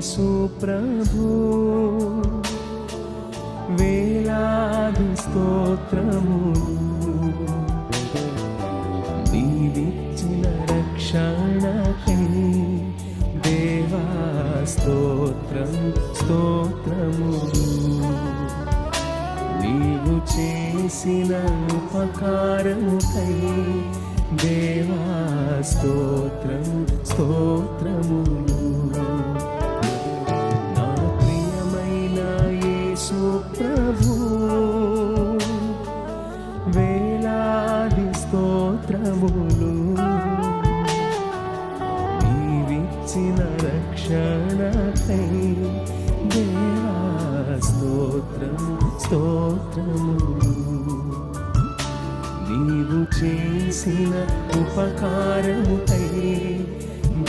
ప్రభు. వేలాది స్తోత్రము నీవిచ్చిన రక్షణకై దేవా స్తోత్రం స్తోత్రము నీవు చేసిన ఉపకారముకై దేవా స్తోత్రం స్తోత్రములు. నీవిచ్చిన రక్షణకై దేవా స్తోత్రం స్తోత్రము. నీవు చేసిన ఉపకారముకై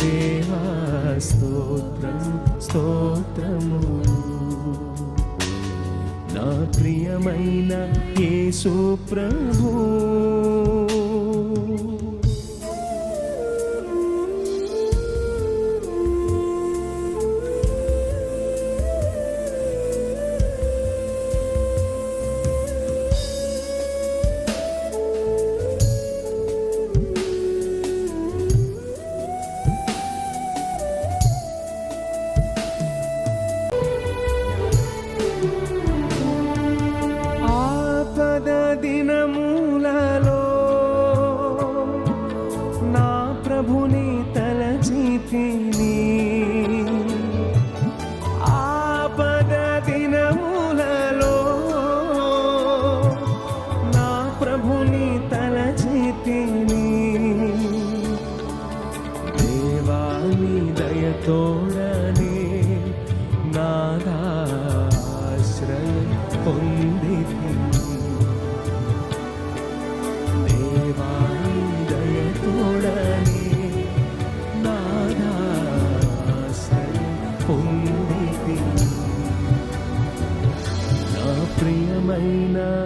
దేవా స్తోత్రం స్తోత్రము. నా ప్రియమైన యేసు ప్రభు ప్రభుని తలచితిని దేవాని దయతోడనే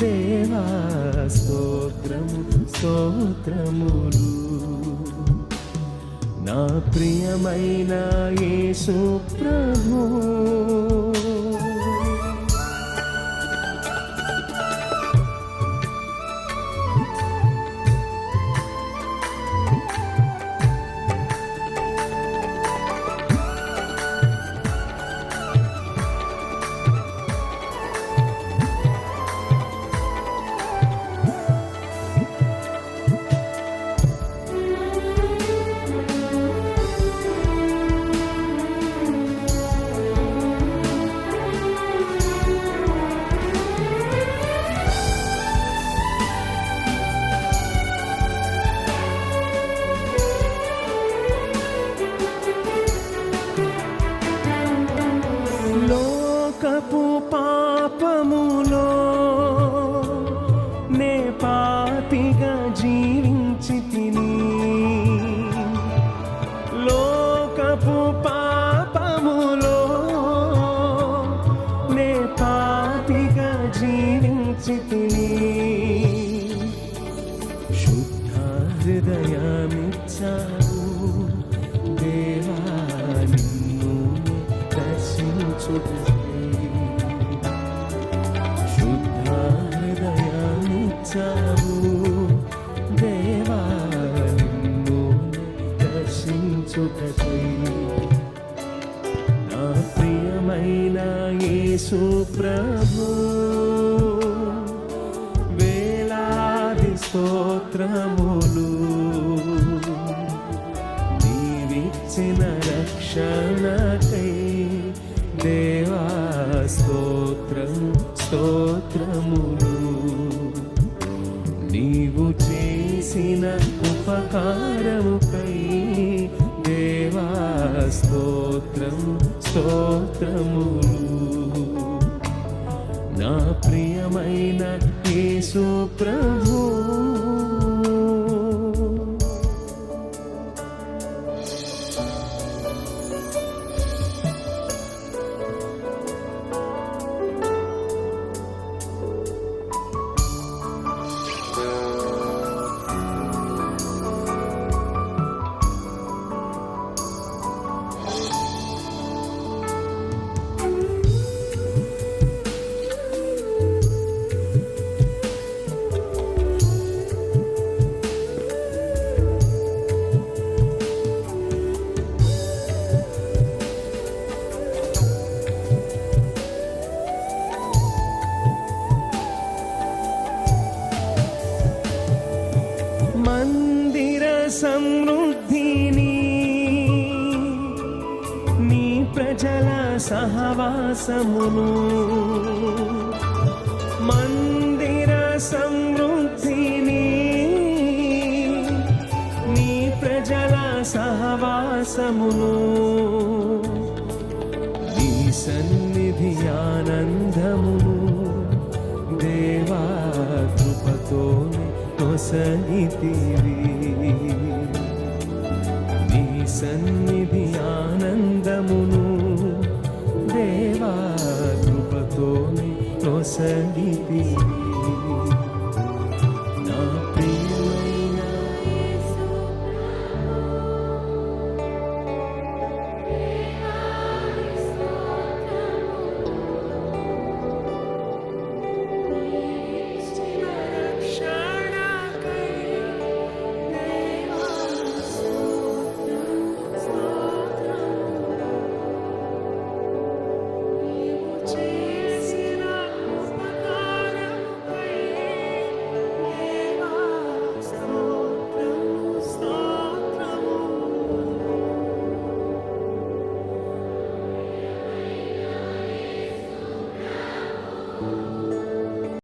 దేవా స్తోత్రము స్తోత్రములు. నా ప్రియమైన యేసు ప్రభు పాపిగా శుద్ధ హృదయమిచ్చావు దేవా నిన్ను దర్శించుటకై. శుద్ధ హృదయమిచ్చావు దేవా నిన్ను దర్శించుటకై. నా ప్రియమైన యేసు ప్రభు స్తోత్రములు. నీవిచ్చిన రక్షణకై దేవా స్తోత్రం స్తోత్రములు. నీవు చేసిన ఉపకారముకై దేవా స్తోత్రం స్తోత్రములు. నా ప్రియమైన యేసు ప్రభు సహవాసమును మందిర సమృద్ధిని నీ ప్రజల సహవాసమును నీ సన్నిధి ఆనందమును దేవా కృపతోనే కొసగితివి నీ సన్నిధి దేవా కృపతోనే కొసగితివి